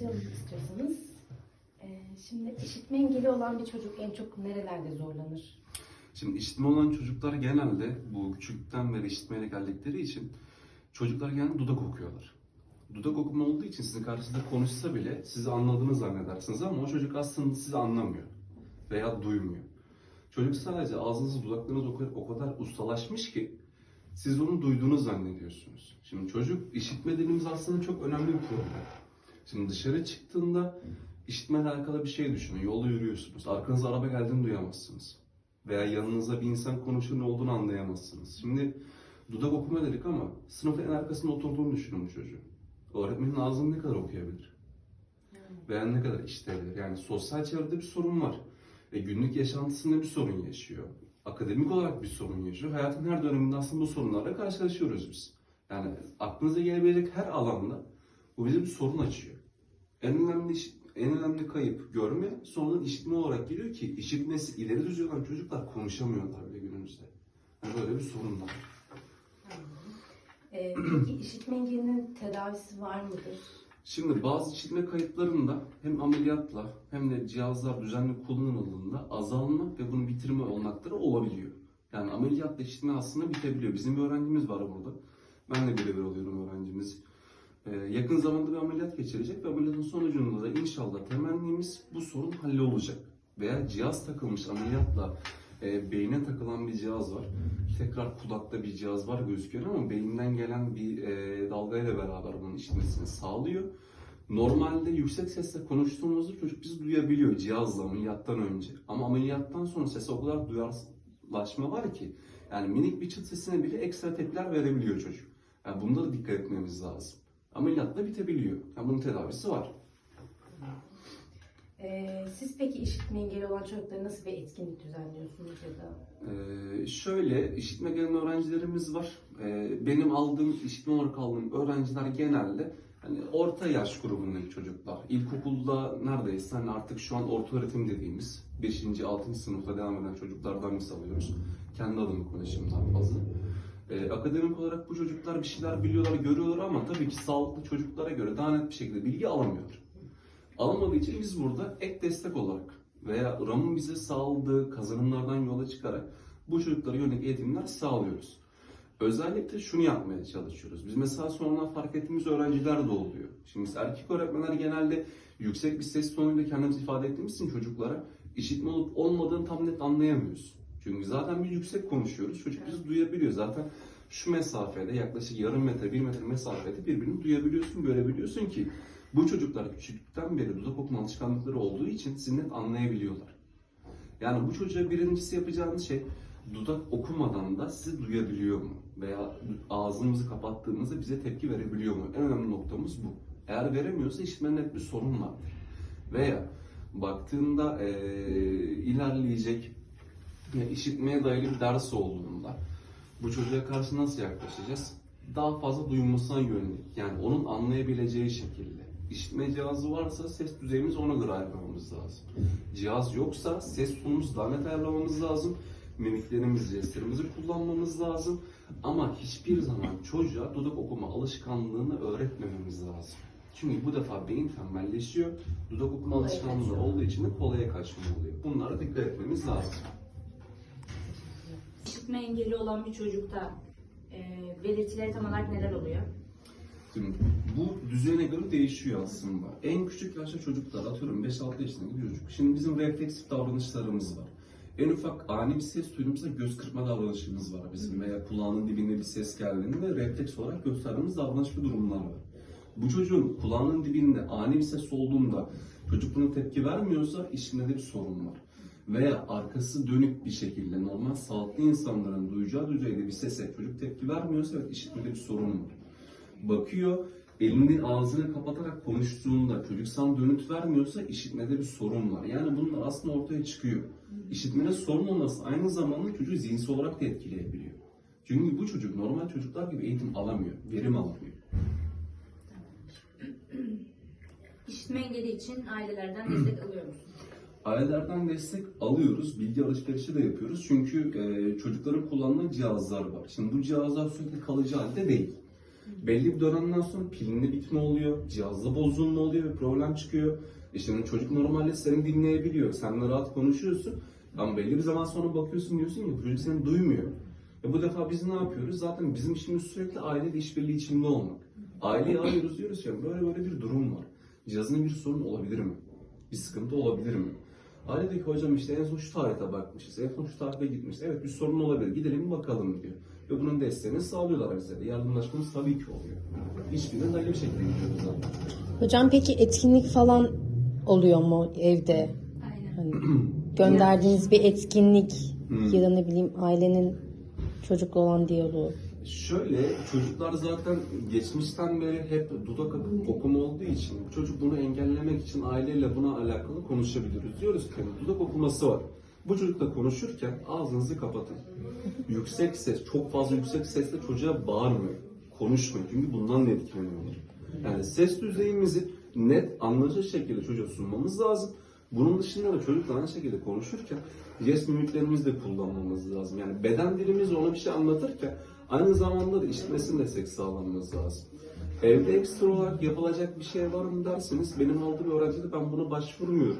başlayalım istiyorsanız. Ee, şimdi işitme engeli olan bir çocuk en çok nerelerde zorlanır? Şimdi işitme olan çocuklar genelde bu küçükten beri işitmeyle geldikleri için çocuklar genelde dudak okuyorlar. Dudak okuma olduğu için sizin karşınızda konuşsa bile sizi anladığını zannedersiniz ama o çocuk aslında sizi anlamıyor veya duymuyor. Çocuk sadece ağzınızı dudaklarınız o kadar, o kadar ustalaşmış ki siz onu duyduğunu zannediyorsunuz. Şimdi çocuk işitme dediğimiz aslında çok önemli bir problem. Şimdi dışarı çıktığında işitmeyle alakalı bir şey düşünün. Yolda yürüyorsunuz. Arkanıza araba geldiğini duyamazsınız. Veya yanınızda bir insan konuşuyor ne olduğunu anlayamazsınız. Şimdi dudak okuma dedik ama sınıfın en arkasında oturduğunu düşünün bu çocuğun. Öğretmenin ağzını ne kadar okuyabilir? Veya ne kadar işitebilir? Yani sosyal çevrede bir sorun var. E, günlük yaşantısında bir sorun yaşıyor. Akademik olarak bir sorun yaşıyor. Hayatın her döneminde aslında bu sorunlarla karşılaşıyoruz biz. Yani aklınıza gelebilecek her alanda bu bize bir sorun açıyor. En önemli en önemli kayıp görme, sonradan işitme olarak geliyor ki işitmesi ileri düzey olan çocuklar konuşamıyorlar bile günümüzde. Yani böyle bir sorun var. Ee, peki işitme engelinin tedavisi var mıdır? Şimdi bazı işitme kayıplarında hem ameliyatla hem de cihazlar düzenli kullanıldığında azalma ve bunu bitirme olanakları olabiliyor. Yani ameliyatla işitme aslında bitebiliyor. Bizim bir öğrencimiz var burada. Ben de birebir oluyorum öğrencimiz. Ee, yakın zamanda bir ameliyat geçirecek ve ameliyatın sonucunda da inşallah temennimiz bu sorun hallolacak. Veya cihaz takılmış ameliyatla e, beyne takılan bir cihaz var. Tekrar kulakta bir cihaz var gözüküyor ama beyinden gelen bir e, dalgayla beraber bunun işitmesini sağlıyor. Normalde yüksek sesle konuştuğumuzda çocuk bizi duyabiliyor cihazla ameliyattan önce. Ama ameliyattan sonra sese o kadar duyarlaşma var ki yani minik bir çıt sesine bile ekstra tepkiler verebiliyor çocuk. Yani bunda da dikkat etmemiz lazım. Ameliyatla bitebiliyor. Yani bunun tedavisi var. Ee, siz peki işitme engeli olan çocuklara nasıl bir etkinlik düzenliyorsunuz ya da? Ee, şöyle işitme gelen öğrencilerimiz var. Ee, benim aldığım işitme olarak aldığım öğrenciler genelde hani orta yaş grubundaki çocuklar. İlkokulda neredeyse hani artık şu an orta öğretim dediğimiz 5. 6. sınıfta devam eden çocuklardan misal alıyoruz. Kendi adımı konuşayım daha fazla. Ee, akademik olarak bu çocuklar bir şeyler biliyorlar, görüyorlar ama tabii ki sağlıklı çocuklara göre daha net bir şekilde bilgi alamıyorlar. Alamadığı için biz burada ek destek olarak veya RAM'ın bize sağladığı kazanımlardan yola çıkarak bu çocuklara yönelik eğitimler sağlıyoruz. Özellikle şunu yapmaya çalışıyoruz. Biz mesela sonradan fark ettiğimiz öğrenciler de oluyor. Şimdi biz erkek öğretmenler genelde yüksek bir ses tonuyla kendimizi ifade ettiğimiz için çocuklara işitme olup olmadığını tam net anlayamıyoruz. Çünkü zaten biz yüksek konuşuyoruz. Çocuk bizi duyabiliyor. Zaten şu mesafede yaklaşık yarım metre, bir metre mesafede birbirini duyabiliyorsun, görebiliyorsun ki bu çocuklar küçüklükten beri dudak okuma alışkanlıkları olduğu için sizi net anlayabiliyorlar. Yani bu çocuğa birincisi yapacağınız şey dudak okumadan da sizi duyabiliyor mu? Veya ağzımızı kapattığımızda bize tepki verebiliyor mu? En önemli noktamız bu. Eğer veremiyorsa işitme net bir sorun vardır. Veya baktığında eee, ilerleyecek işitmeye dayalı bir ders olduğunda bu çocuğa karşı nasıl yaklaşacağız? Daha fazla duymasına yönelik. Yani onun anlayabileceği şekilde. İşitme cihazı varsa ses düzeyimizi ona göre ayarlamamız lazım. Cihaz yoksa ses tonumuzu daha net ayarlamamız lazım. Mimiklerimizi, jestlerimizi kullanmamız lazım. Ama hiçbir zaman çocuğa dudak okuma alışkanlığını öğretmememiz lazım. Çünkü bu defa beyin tembelleşiyor. Dudak okuma alışkanlığı olduğu için de kolaya kaçma oluyor. Bunlara dikkat etmemiz lazım. İşitme engeli olan bir çocukta e, belirtileri tam olarak neler oluyor? Şimdi bu düzene göre değişiyor aslında. En küçük yaşta çocuklar atıyorum 5-6 yaşındaki bir çocuk. Şimdi bizim refleksif davranışlarımız var. En ufak ani bir ses duyduğumuzda göz kırpma davranışımız var bizim veya kulağının dibinde bir ses geldiğinde refleks olarak gösterdiğimiz davranış ve durumlar var. Bu çocuğun kulağının dibinde ani bir ses olduğunda çocuk buna tepki vermiyorsa işinde de bir sorun var. Veya arkası dönük bir şekilde normal sağlıklı insanların duyacağı düzeyde bir sese çocuk tepki vermiyorsa evet işitmede bir sorun var bakıyor, elini ağzını kapatarak konuştuğunda çocuk sana dönüt vermiyorsa işitmede bir sorun var. Yani bunlar aslında ortaya çıkıyor. İşitmede sorun olması aynı zamanda çocuğu zihinsel olarak da etkileyebiliyor. Çünkü bu çocuk normal çocuklar gibi eğitim alamıyor, verim alamıyor. İşitme engeli için ailelerden destek alıyor musun? Ailelerden destek alıyoruz, bilgi alışverişi de yapıyoruz. Çünkü e, çocukların kullandığı cihazlar var. Şimdi bu cihazlar sürekli kalıcı halde değil. Belli bir dönemden sonra pilinde bitme oluyor, cihazda bozulma oluyor ve problem çıkıyor. E şimdi çocuk normalde seni dinleyebiliyor, seninle rahat konuşuyorsun. Ama belli bir zaman sonra bakıyorsun diyorsun ki çocuk seni duymuyor. Ve bu defa biz ne yapıyoruz? Zaten bizim işimiz sürekli aileyle işbirliği içinde olmak. Aileyi arıyoruz diyoruz ki böyle böyle bir durum var. Cihazında bir sorun olabilir mi? Bir sıkıntı olabilir mi? Aile diyor ki hocam işte en son şu tarihte bakmışız, en son şu tarihte gitmişiz. Evet bir sorun olabilir, gidelim bakalım diyor. Ve bunun desteğini sağlıyorlar bize de. Yardımlaşmamız tabii ki oluyor. Hiçbirine dayı bir şekilde gidiyoruz zaten. Hocam peki etkinlik falan oluyor mu evde? Aynen. Hani gönderdiğiniz bir etkinlik Hmm. ya da ne bileyim ailenin çocukla olan diyaloğu. Şöyle çocuklar zaten geçmişten beri hep dudak okuma olduğu için çocuk bunu engellemek için aileyle buna alakalı konuşabiliyoruz. Diyoruz ki dudak okuması var. Bu çocukla konuşurken ağzınızı kapatın. Yüksek ses, çok fazla yüksek sesle çocuğa bağırmayın. Konuşmayın. Çünkü bundan da etkileniyorlar. Yani ses düzeyimizi net, anlaşılır şekilde çocuğa sunmamız lazım. Bunun dışında da çocukla aynı şekilde konuşurken jest mimiklerimizi de kullanmamız lazım. Yani beden dilimizle ona bir şey anlatırken aynı zamanda da işitmesini destek sağlamamız lazım. Evde ekstra olarak yapılacak bir şey var mı derseniz benim aldığım öğrencide ben buna başvurmuyorum.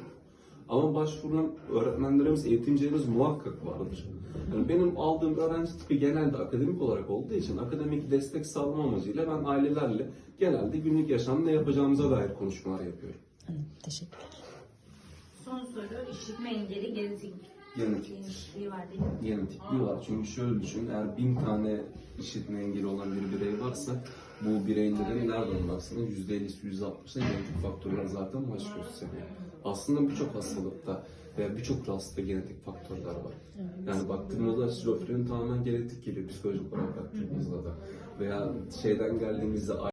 Ama başvuran öğretmenlerimiz, eğitimcilerimiz muhakkak vardır. Yani benim aldığım öğrenci tipi genelde akademik olarak olduğu için akademik destek sağlama amacıyla ben ailelerle genelde günlük yaşamda ne yapacağımıza dair konuşmalar yapıyorum. Anladım, Teşekkürler. Son soru işitme engeli genetik Genetik. genişliği var. Çünkü şöyle düşün, eğer bin tane işitme engeli olan bir birey varsa bu bireylerin nereden baksanız %50'si %60'ı genetik faktörler zaten baş gösteriyor. Aslında birçok hastalıkta veya birçok rahatsızlıkta genetik faktörler var. Yani baktığımızda şizofreni tamamen genetik geliyor psikolojik olarak baktığımızda da. Veya şeyden geldiğimizde